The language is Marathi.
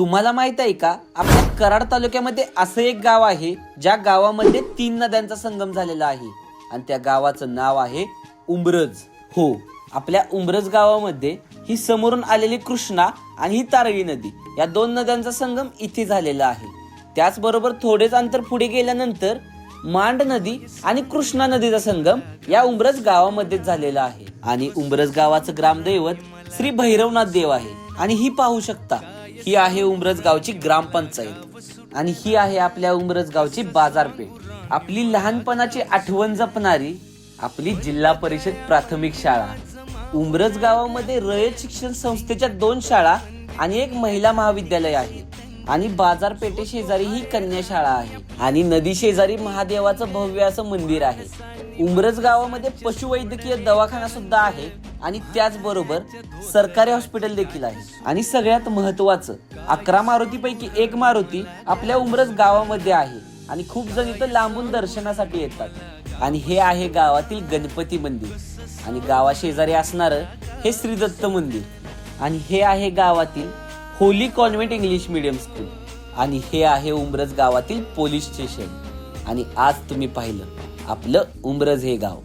तुम्हाला माहीत आहे का? आपल्या कराड तालुक्यामध्ये असं एक गाव आहे ज्या गावामध्ये तीन नद्यांचा संगम झालेला आहे. आणि त्या गावाचं नाव आहे उंबरज हो आपल्या उंबरज गावामध्ये ही समोरून आलेली कृष्णा आणि ही तारळी नदी या दोन नद्यांचा संगम इथे झालेला आहे. त्याचबरोबर थोडेच अंतर पुढे गेल्यानंतर मांड नदी आणि कृष्णा नदीचा संगम या उंबरज गावामध्येच झालेला आहे. आणि उंबरज गावाचं ग्रामदैवत श्री भैरवनाथ देव आहे. आणि ही पाहू शकता ही आहे उंबरज गावची ग्रामपंचायत. आणि ही आहे आपल्या उंबरज गावची बाजारपेठ. आपली लहानपणाची आठवण जपणारी आपली जिल्हा परिषद प्राथमिक शाळा. उंबरज गावामध्ये रयत शिक्षण संस्थेच्या दोन शाळा आणि एक महिला महाविद्यालय आहे. आणि बाजारपेठे शेजारी ही कन्या शाळा आहे. आणि नदी शेजारी महादेवाचं भव्य असं मंदिर आहे. उंबरज गावामध्ये पशुवैद्यकीय दवाखाना सुद्धा आहे. आणि त्याचबरोबर सरकारी हॉस्पिटल देखील आहे. आणि सगळ्यात महत्वाचं अकरा मारुतीपैकी एक मारुती आपल्या उमरज गावामध्ये आहे. आणि खूप जण इथं लांबून दर्शनासाठी येतात. आणि हे आहे गावातील गणपती मंदिर. आणि गावाशेजारी असणारं हे श्रीदत्त मंदिर. आणि हे आहे गावातील holy convent English medium school. आणि हे आहे उंबरज गावातील पोलीस स्टेशन. आणि आज तुम्ही पाहिलं आपलं उंबरज हे गाव.